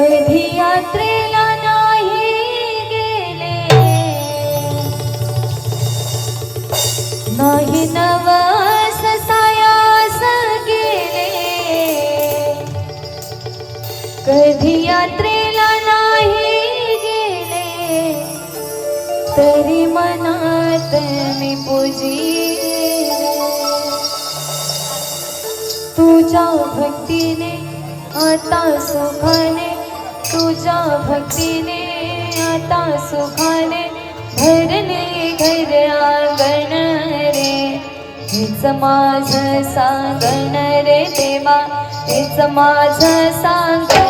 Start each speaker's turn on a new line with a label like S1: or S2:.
S1: कधी यात्रेला नाही गेले. नाही नवस सायास गेले. कधी यात्रेला नाही गेले. तरी मनात मी पूजी तुझ्या भक्तीने आता सुखाने तुझ्या भक्तीने आता सुखाने भरले घर आंगण रे. हेच माझ सांगण रे देवा हेच माझ सांगण